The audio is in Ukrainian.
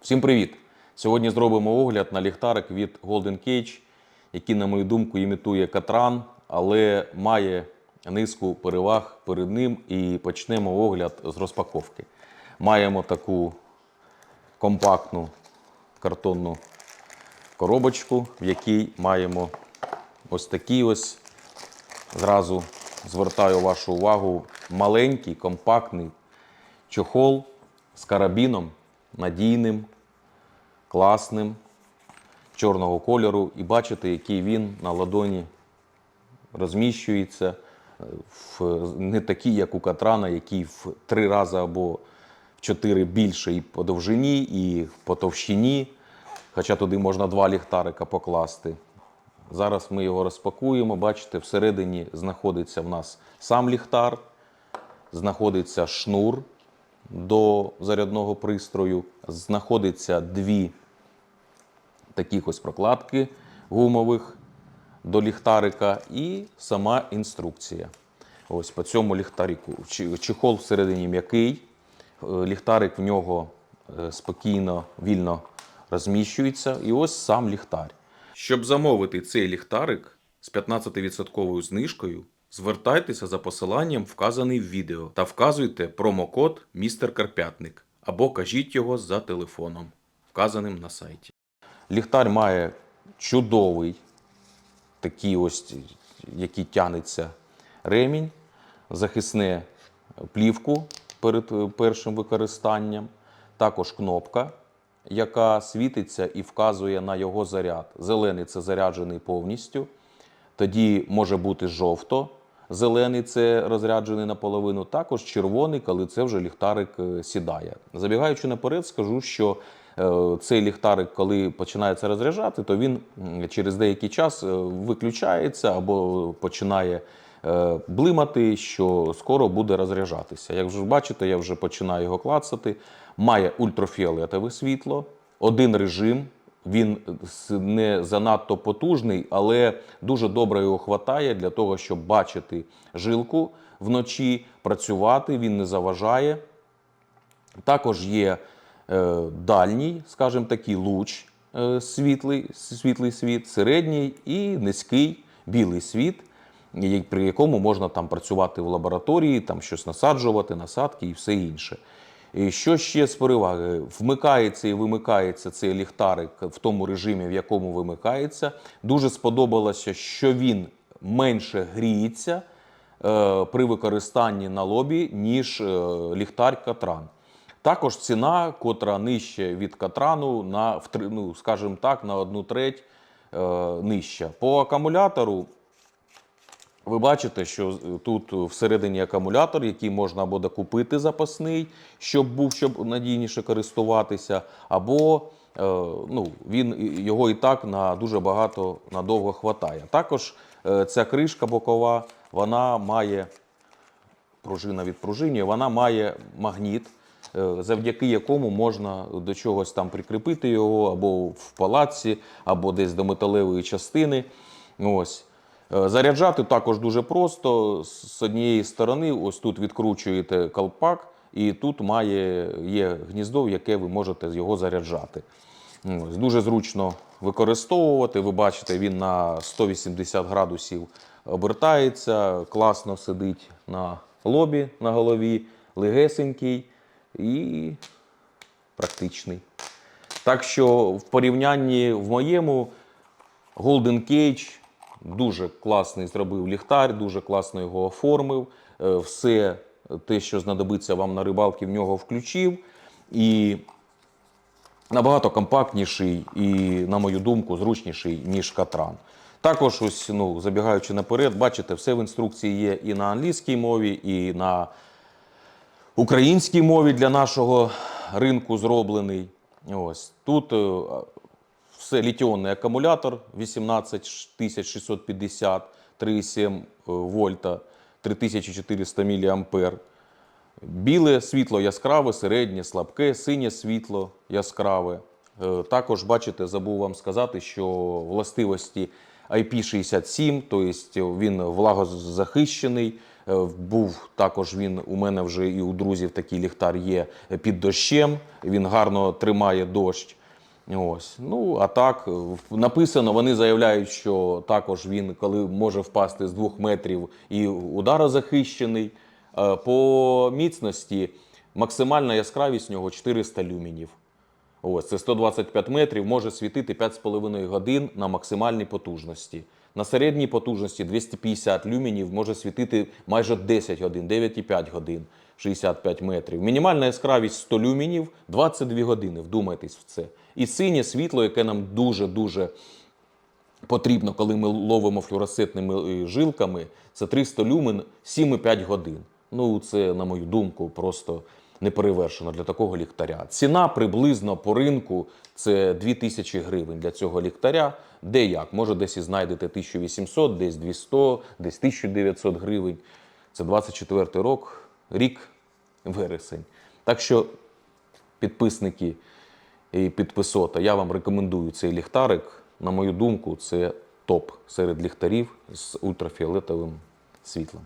Всім привіт! Сьогодні зробимо огляд на ліхтарик від Golden Cage, який, на мою думку, імітує катран, але має низку переваг перед ним. І почнемо огляд з розпаковки. Маємо таку компактну картонну коробочку, в якій маємо ось такий ось. Зразу звертаю вашу увагу маленький, компактний чохол з карабіном, надійним, класним, чорного кольору. І бачите, який він на ладоні розміщується. е, В, не такий, як у Катрана, який в три рази або в чотири більше і по довжині, і по товщині. Хоча туди можна два ліхтарика покласти. Зараз ми його розпакуємо. Бачите, всередині знаходиться в нас сам ліхтар, знаходиться шнур до зарядного пристрою, знаходиться дві таких ось прокладки гумових до ліхтарика і сама інструкція. Ось по цьому ліхтарику. Чехол всередині м'який, е, ліхтарик в нього е, спокійно, вільно розміщується. І ось сам ліхтар. Щоб замовити цей ліхтарик з 15% знижкою, звертайтеся за посиланням, вказаний в відео, та вказуйте промокод Містер Карпятник або кажіть його за телефоном, вказаним на сайті. Ліхтар має чудовий такий ось, який тянеться ремінь, захисне плівку перед е, першим використанням, також кнопка, яка світиться і вказує на його заряд. Зелений це заряджений повністю. Тоді може бути жовто, зелений це розряджений наполовину, також червоний, коли це вже ліхтарик е, сідає. Забігаючи наперед, скажу, що е, цей ліхтарик, коли починається розряджати, то він через деякий час е, виключається або починає блимати, що скоро буде розряджатися. Як вже бачите, я вже починаю його клацати. Має ультрафіолетове світло, один режим. Він не занадто потужний, але дуже добре його хватає для того, щоб бачити жилку вночі, працювати, він не заважає. Також є е, дальній, скажімо такий, луч е, світлий, світлий світ, середній і низький білий світ, при якому можна там працювати в лабораторії, там щось насаджувати, насадки і все інше. І що ще з переваги? Вмикається і вимикається цей ліхтарик в тому режимі, в якому вимикається. Дуже сподобалося, що він менше гріється е, при використанні на лобі, ніж е, ліхтар Катран. Також ціна, котра нижче від Катрану, на, ну, скажімо так, на одну треть е, нижча. По акумулятору ви бачите, що тут всередині акумулятор, який можна або докупити запасний, щоб був, щоб надійніше користуватися, або е, ну, він його і так на дуже багато надовго хватає. Також е, ця кришка бокова, вона має пружина від пружини, вона має магніт, е, завдяки якому можна до чогось там прикріпити його або в палаці, або десь до металевої частини. Ось. Е, Заряджати також дуже просто. З однієї сторони, ось тут відкручуєте колпак, і тут має, є гніздо, в яке ви можете його заряджати. Ось, дуже зручно використовувати. Ви бачите, він на 180 градусів обертається, класно сидить на лобі, на голові, легесенький і практичний. Так що в порівнянні в моєму Golden Cage дуже класний зробив ліхтар, дуже класно його оформив. Е, Все те, що знадобиться вам на рибалки, в нього включив. І набагато компактніший і, на мою думку, зручніший, ніж катран. Також, ось, ну, забігаючи наперед, бачите, все в інструкції є і на англійській мові, і на українській мові для нашого ринку зроблений. Ось тут е, все літіонний акумулятор 18650 3,7 вольта, 3400 мА. Біле світло яскраве, середнє, слабке, синє світло яскраве. Е, Також, бачите, забув вам сказати, що властивості IP67, тобто він влагозахищений, Е, Був також він у мене вже і у друзів такий ліхтар є під дощем. Він гарно тримає дощ. Ось. Ну, а так, е, написано, вони заявляють, що також він, коли може впасти з двох метрів і ударозахищений. Е, По міцності максимальна яскравість нього 400 люмінів. Ось, це 125 метрів, може світити 5,5 годин на максимальній потужності. На середній потужності 250 люмінів може світити майже 10 годин, 9,5 годин, 65 метрів. Мінімальна яскравість 100 люмінів, 22 години. Вдумайтесь в це. І синє світло, яке нам дуже-дуже потрібно, коли ми ловимо флюоресцентними е, жилками, це 300 люмен 7,5 годин. Ну, це, на мою думку, просто неперевершено для такого ліхтаря. Ціна приблизно по ринку це 2000 гривень для цього ліхтаря. Де як? Може, десь і знайдете 1800, десь 200, десь 1900 гривень. Це 24 рок, рік, вересень. Так що підписники і підписота, я вам рекомендую цей ліхтарик. На мою думку, це топ серед ліхтарів з ультрафіолетовим світлом.